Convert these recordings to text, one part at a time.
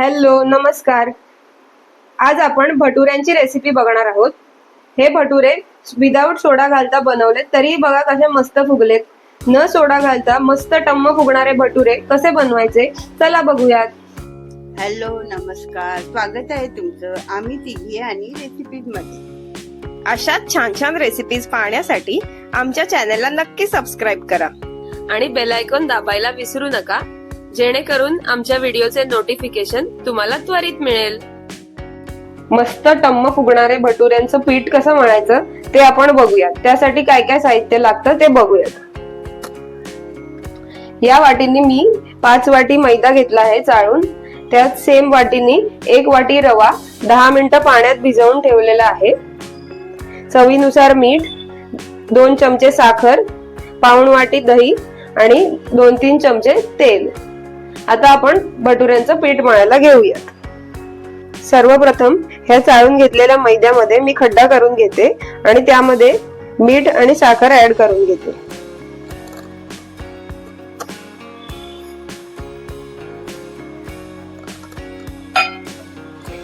Hello नमस्कार. आज आपण भटुऱ्यांची रेसिपी बघणार आहोत. हे भटुरे विदाऊट सोडा घालता बनवलेत तरीही बघा कसे मस्त फुगलेत. न सोडा घालता मस्त टम्म फुगणारे भटुरे कसे बनवायचे चला बघूयात. हॅलो नमस्कार. स्वागत आहे तुमचं. आम्ही तिघी आणि रेसिपीजमध्ये. अशाच छान छान रेसिपीज पाहण्यासाठी आमच्या चॅनेलला नक्की सबस्क्राईब करा. आणि बेल आयकॉन दाबायला विसरू नका. जेणेकरून आमच्या व्हिडिओचे नोटिफिकेशन तुम्हाला त्वरित मिळेल. मस्त टम्म फुगणारे भटुऱ्यांचं पीठ कसं म्हणायचं ते आपण बघूयात. त्यासाठी काय काय साहित्य लागतं ते बघूयात. या वाटीने मी पाच वाटी मैदा घेतला आहे चाळून. त्यात सेम वाटीनी एक वाटी रवा दहा मिनिटं पाण्यात भिजवून ठेवलेला आहे. चवीनुसार मीठ दोन चमचे साखर पाऊण वाटी दही आणि दोन तीन चमचे तेल. आता आपण भटुऱ्यांचं पीठ मळायला घेऊयात. सर्वप्रथम ह्या चाळून घेतलेल्या मैद्यामध्ये मी खड्डा करून घेते आणि त्यामध्ये मीठ आणि साखर ऍड करून घेते.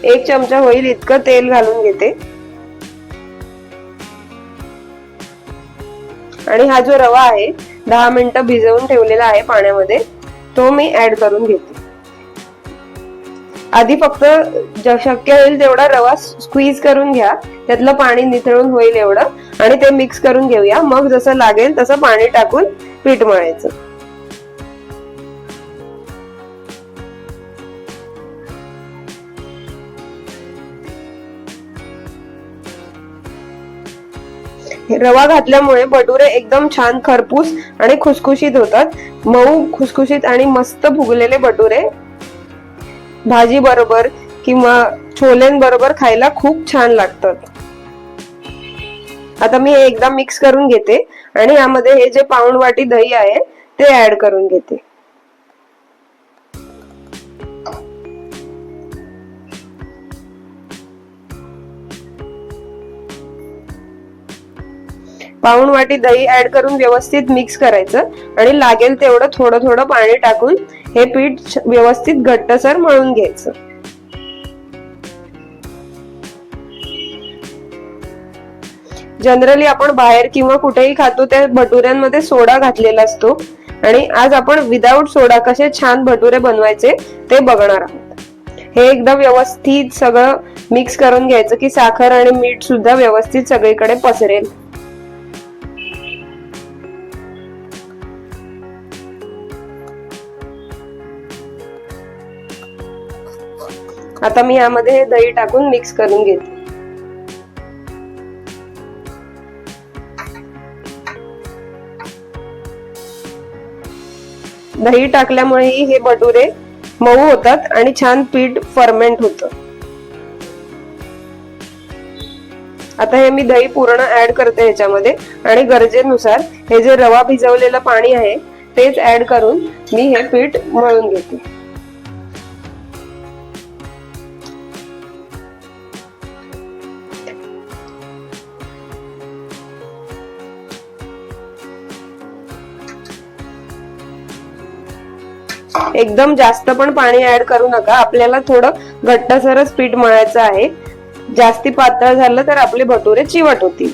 एक चमचा होईल इतकं तेल घालून घेते. आणि हा जो रवा आहे दहा मिनिटं भिजवून ठेवलेला आहे पाण्यामध्ये. तो मी ऍड करून घेते. आधी फक्त शक्य होईल तेवढा रवा स्क्वीज करून घ्या. त्यातलं पाणी निथळून होईल एवढं आणि ते मिक्स करून घेऊया. मग जसं लागेल तसं पाणी टाकून पीठ मळायचं. रवा घातल्यामुळे भटुरे एकदम छान खरपूस आणि खुसखुशीत होतात. मऊ खुसखुशीत आणि मस्त फुगलेले भटुरे. भाजी बरोबर किंवा छोल्यांबरोबर खायला खूप छान लागतात. आता मी हे एकदा मिक्स करून घेते आणि यामध्ये हे जे पाऊण वाटी दही आहे ते ऍड करून घेते. पाऊण वाटी दही ऍड करून व्यवस्थित मिक्स करायचं. आणि लागेल तेवढं थोडं थोडं पाणी टाकून हे पीठ व्यवस्थित घट्टसर मळून घ्यायचं. जनरली आपण बाहेर किंवा कुठेही खातो त्या भटुऱ्यांमध्ये सोडा घातलेला असतो. आणि आज आपण विदाऊट सोडा कसे छान भटुरे बनवायचे ते बघणार आहोत. हे एकदा व्यवस्थित सगळं मिक्स करून घ्यायचं की साखर आणि मीठ सुद्धा व्यवस्थित सगळीकडे पसरेल. आता मी यामध्ये दही टाकून मिक्स करून घेते. दही टाकल्यामुळे हे भटुरे मऊ होतात आणि छान पीठ फर्मेंट होतं. आता हे मी दही पूर्ण ऍड करते ह्याच्यामध्ये आणि गरजेनुसार हे जे रवा भिजवलेलं पाणी आहे तेच ऍड करून मी हे पीठ मळून घेते. एकदम जास्त पण पाणी ऍड करू नका. आपल्याला थोडं घट्टसरच पीठ मळायचं आहे. जास्ती पातळ झालं तर आपले भटुरे चिवट होतील.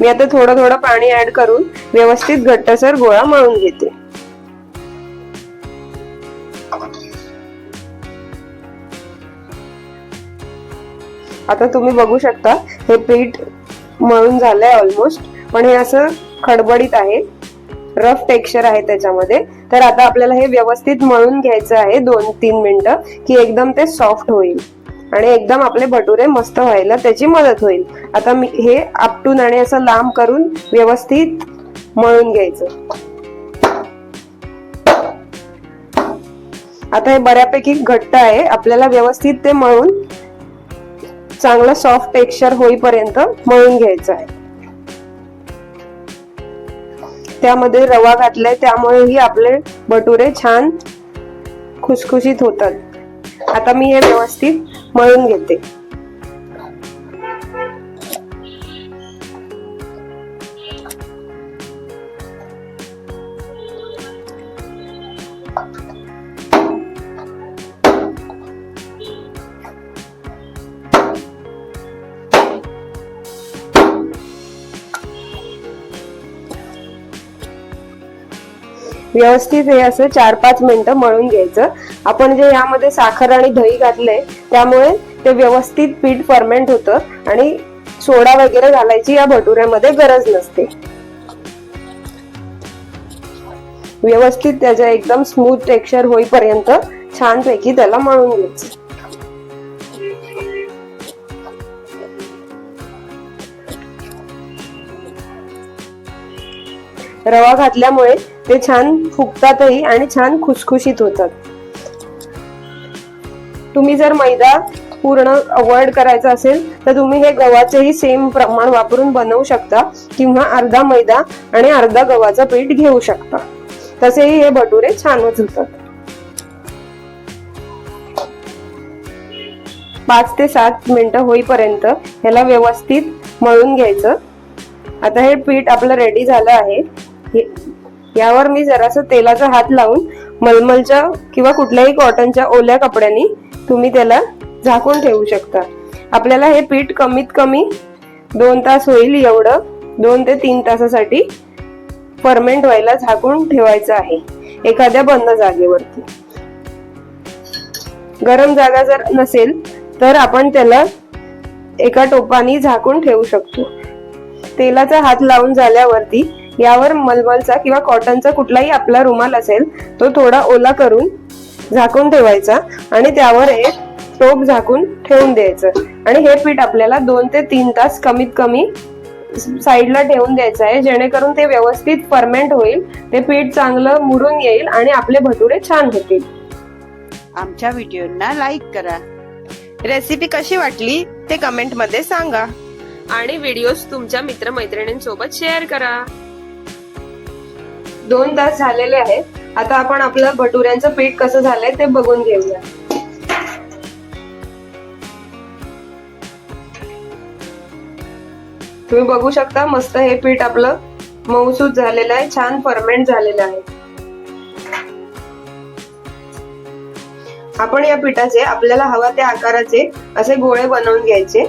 मी आता थोडं थोडं पाणी ऍड करून व्यवस्थित घट्टसर गोळा मळून घेते. आता तुम्ही बघू शकता हे पीठ मळून झालंय ऑलमोस्ट पण हे असं खडबडीत आहे. रफ टेक्स्चर आहे त्याच्यामध्ये. तर आता आपल्याला हे व्यवस्थित मळून घ्यायचं आहे दोन तीन मिनिटं की एकदम ते सॉफ्ट होईल. आणि एकदम आपले भटुरे मस्त व्हायला त्याची मदत होईल. आता मी हे आपटून आणि असं लांब करून व्यवस्थित मळून घ्यायचं. आता हे बऱ्यापैकी घट्ट आहे. आपल्याला व्यवस्थित ते मळून चांगलं सॉफ्ट टेक्स्चर होईपर्यंत मळून घ्यायचं आहे. त्यामध्ये रवा घातलाय त्यामुळेही आपले भटुरे छान खुसखुशीत होतात. आता मी हे व्यवस्थित मळून घेते. व्यवस्थित हे असं चार पाच मिनिटं मळून घ्यायचं. आपण जे यामध्ये साखर आणि दही घातलंय त्यामुळे ते व्यवस्थित पीठ फर्मेंट होतं आणि सोडा वगैरे घालायची या भटुऱ्यामध्ये गरज नसते. व्यवस्थित त्याचं एकदम स्मूथ टेक्स्चर होईपर्यंत छानपैकी त्याला मळून घ्यायचं. रवा घातल्यामुळे ते छान फुगतातही आणि छान खुसखुशीत होतात. तुम्ही जर मैदा पूर्ण अवॉइड करायचा असेल तर तुम्ही हे गव्हाचेही सेम प्रमाण वापरून बनवू शकता किंवा अर्धा मैदा आणि अर्धा गव्हाचं पीठ घेऊ शकता. तसेही हे भटुरे छानच होतात. पाच ते सात मिनिटं होईपर्यंत ह्याला व्यवस्थित मळून घ्यायचं. आता हे पीठ आपलं रेडी झालं आहे. हे- यावर मी जरासं तेलाचा हात लावून मलमलच्या किंवा कुठल्याही कॉटनच्या ओल्या कपड्याने तुम्ही त्याला झाकून ठेवू शकता. आपल्याला हे पीठ कमीत कमी दोन तास होईल एवढं दोन ते तीन तासासाठी फर्मेंट व्हायला झाकून ठेवायचं आहे एखाद्या बंद जागेवरती. गरम जागा जर नसेल तर आपण त्याला एका टोपानी झाकून ठेवू शकतो. तेलाचा हात लावून झाल्यावरती यावर मलमलचा किंवा कॉटनचा कुठलाही आपला रुमाल असेल तो थोडा ओला करून झाकून ठेवायचा आणि त्यावर एक टोप झाकून ठेवून द्यायचं. आणि हे पीठ आपल्याला दोन ते तीन तास कमीत कमी साईडला ठेवून द्यायचं आहे जेणेकरून ते व्यवस्थित फर्मेंट होईल ते पीठ चांगलं मुरून येईल आणि आपले भटुरे छान होतील. आमच्या व्हिडिओना लाईक करा. रेसिपी कशी वाटली ते कमेंटमध्ये सांगा. आणि व्हिडिओज तुमच्या मित्रमैत्रिणींसोबत शेअर करा. दोन तास झालेले आहेत. आता आपण आपलं भटुऱ्यांचं पीठ कसं झालंय ते बघून घेऊया. तुम्ही बघू शकता मस्त हे पीठ आपलं मऊसूत झालेलं आहे छान फर्मेंट झालेलं आहे. आपण या पिठाचे आपल्याला हवा त्या आकाराचे असे गोळे बनवून घ्यायचे.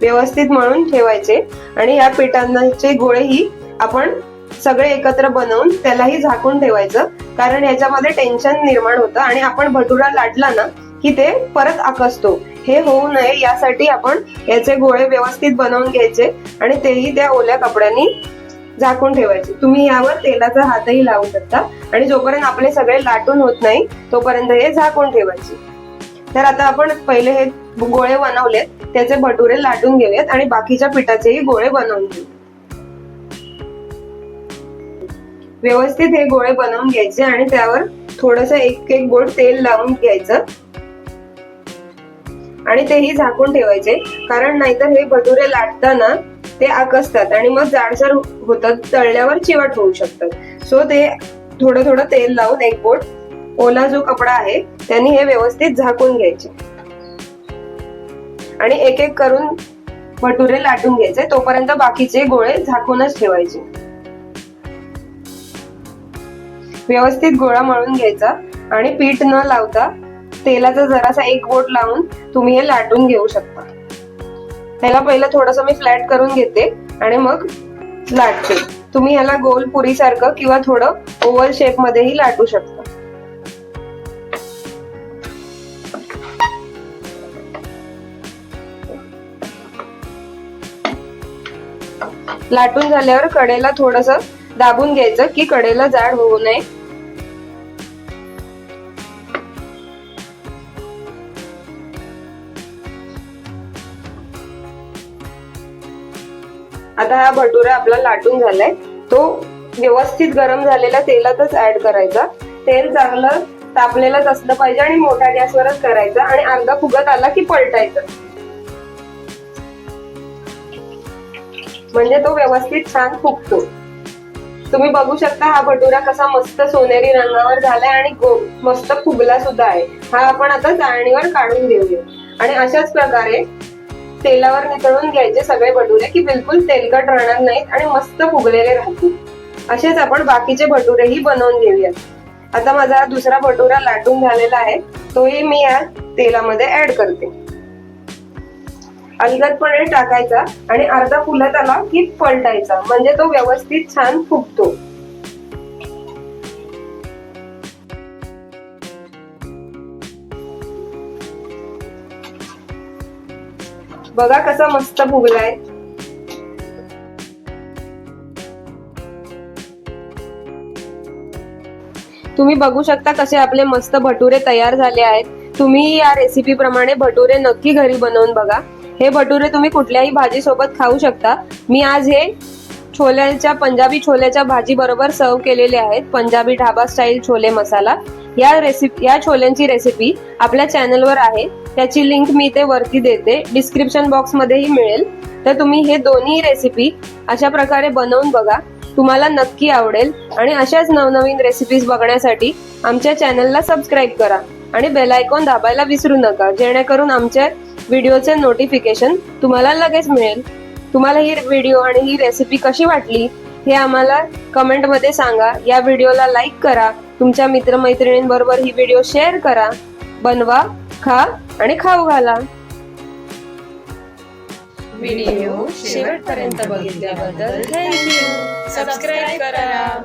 व्यवस्थित मळून ठेवायचे आणि या पिठांचे गोळेही आपण सगळे एकत्र बनवून त्यालाही झाकून ठेवायचं. कारण याच्यामध्ये टेन्शन निर्माण होतं आणि आपण भटुरा लाटला ना की ते परत आकसतो. हे होऊ नये यासाठी आपण याचे गोळे व्यवस्थित बनवून घ्यायचे आणि तेही त्या ओल्या कपड्यांनी झाकून ठेवायचे. तुम्ही यावर तेलाचा हातही लावू शकता आणि जोपर्यंत आपले सगळे लाटून होत नाही तोपर्यंत हे झाकून ठेवायचे. तर आता आपण पहिले हे गोळे बनवलेत त्याचे भटुरे लाटून घेऊयात आणि बाकीच्या पिठाचेही गोळे बनवून घेऊ. व्यवस्थित हे गोळे बनवून घ्यायचे आणि त्यावर थोडस एक एक बोट तेल लावून घ्यायचं. आणि तेही झाकून ठेवायचे. कारण नाहीतर हे भटुरे लाटताना ते आकसतात आणि मग जाडसर होतात तळल्यावर चिवट होऊ शकतात. सो ते थोडं थोडं तेल लावून एक बोट ओला जो कपडा आहे त्यांनी हे व्यवस्थित झाकून घ्यायचे. आणि एक एक करून भटुरे लाटून घ्यायचे. तोपर्यंत बाकीचे गोळे झाकूनच ठेवायचे. व्यवस्थित गोळा मळून घ्यायचा आणि पीठ न लावता तेलाचा जरासा एक बोट लावून तुम्ही हे लाटून घेऊ शकता. ह्याला पहिलं थोडस मी फ्लॅट करून घेते आणि मग लाटते. तुम्ही ह्याला गोल पुरी सारखं किंवा थोडं ओव्हल शेप मध्येही लाटू शकता. लाटून झाल्यावर कडेला थोडस दाबून घ्यायचं की कडेला जाड होऊ नये. आता हा भटुरा आपला लाटून झालाय. तो व्यवस्थित गरम झालेला तेलातच ऍड करायचा. तेल चांगलं तापलेलंच असलं पाहिजे आणि मोठ्या गॅसवरच करायचं आणि अर्धा फुगत आला की पलटायचं. म्हणजे तो व्यवस्थित छान फुगतो. तुम्ही बघू शकता हा भटुरा कसा मस्त सोनेरी रंगावर झालाय आणि मस्त फुगला सुद्धा आहे. हा आपण आता चाळणीवर काढून घेऊया. आणि अशाच प्रकारे तेलावर नितळून घ्यायचे सगळे भटुरे की बिलकुल तेलकट राहणार नाहीत आणि मस्त फुगलेले राहतील. असेच आपण बाकीचे भटुरेही बनवून घेऊयात. आता माझा दुसरा भटुरा लाटून झालेला आहे. तोही मी या तेलामध्ये ऍड करते. अलगदपणे टाकायचा आणि अर्धा फुलत आला की पलटायचा. म्हणजे तो व्यवस्थित छान फुगतो. बघा कसा मस्त फुगलाय तुम्ही बघू शकता कसे आपले मस्त भटुरे तयार झाले आहेत. तुम्ही या रेसिपी प्रमाणे भटुरे नक्की घरी बनवून बघा. हे भटुरे तुम्ही कुठल्याही भाजी सोबत खाऊ शकता. मी आज हे छोल्याच्या पंजाबी छोल्याच्या भाजी बरोबर सर्व केलेले आहेत. पंजाबी ढाबा स्टाईल छोले मसाला. या रेसिपी या छोल्यांची रेसिपी आपल्या चॅनलवर आहे. त्याची लिंक मी ते वरती देते. डिस्क्रिप्शन बॉक्समध्येही मिळेल. तर तुम्ही हे दोन्ही रेसिपी अशा प्रकारे बनवून बघा. तुम्हाला नक्की आवडेल. आणि अशाच नवनवीन रेसिपीज बघण्यासाठी आमच्या चॅनलला सबस्क्राईब करा. आणि बेल आयकॉन दाबायला विसरू नका. जेणेकरून आमच्या व्हिडिओचे नोटिफिकेशन तुम्हाला लगेच मिळेल. तुम्हाला ही व्हिडिओ आणि ही रेसिपी कशी वाटली हे आम्हाला कमेंटमध्ये सांगा. या व्हिडिओला लाईक करा. तुमच्या मित्रमैत्रिणींबरोबर ही व्हिडिओ शेअर करा बनवा खा आणि खाऊ घाला. व्हिडिओ शेवटपर्यंत बघितल्याबद्दल थँक्यू सबस्क्राईब करा.